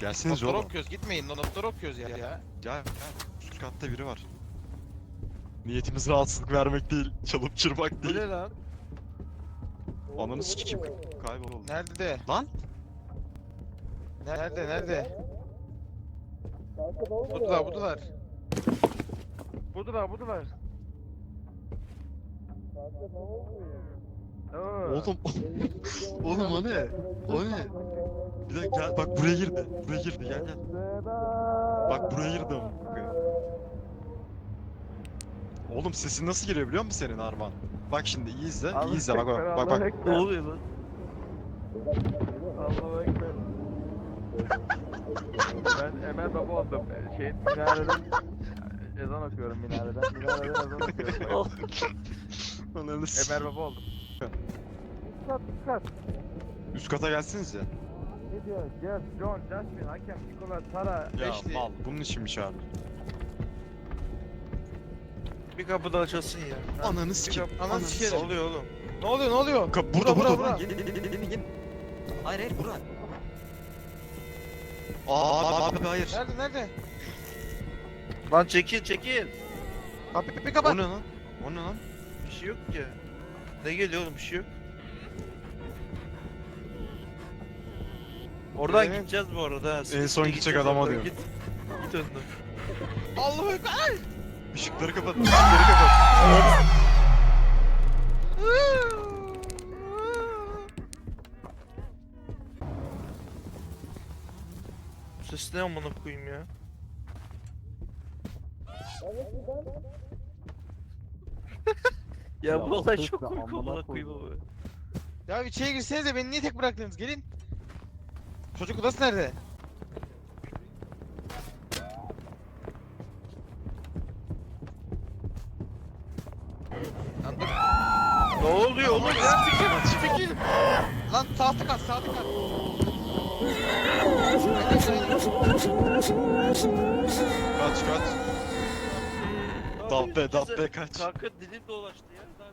Gelseniz oğlum. okuyoruz gitmeyin notları okuyoruz ya. ya. Gel gel. Üst katta biri var. Niyetimiz rahatsızlık vermek değil, çalıp çırpmak Bu değil. ne lan? Ananı sikeyim. Kaybol. Nerede de? Lan? Nerede nerede? Budular budular. Budular budular. Oğlum. Oğlum o ne? O ne? Bir dakika gel bak buraya girdi. Buraya girdi gel gel. Bak buraya girdi. Oğlum sesin nasıl geliyor biliyor musun senin Arman? Bak şimdi iyi izle, iyi izle bak bak bak bak. Ne oluyor lan? Allahu Ekber. Ben Emel Baba oldum. Şey minareden ezan okuyorum minareden. Minareden ezan okuyorum. Emel Baba oldum. Kat kat. Üst kata gelsiniz ya. Ne diyor? Jeff, John, Jasmine, Hakem, Nikola, Tara. Ya Beşli. mal bunun içinmiş abi. Bir kapı daha açılsın ya. Ananı sikeyim. Ananı Ne sikerim. oluyor oğlum? Ne oluyor ne oluyor? Ka- burada burada. bura. Gel gel gel gel gel. Hayır hayır bura. Aa abi, abi hayır. Nerede nerede? Lan çekil çekil. Abi bir, bir O kapat. ne lan? O ne lan? Bir şey yok ki. Ne geliyor oğlum bir şey yok. Oradan Evet. gideceğiz bu arada. ha. En Sıkı son gidecek gideceğiz adama oradan. diyor. Git. Git önden. Allahu ekber. Işıkları kapat. Işıkları kapat. Bu ses ne amına koyayım ya? Ya bu olay çok komik amına koyayım ama. Ya içeri girsenize beni niye tek bıraktınız? Gelin. Çocuk odası nerede? Lan dur. Ne oluyor oğlum ya? Çekil. Lan sağ tık at sağ tık at. Kaç kaç. Dabbe dabbe kaç. Kanka dilim dolaştı ya. Daha-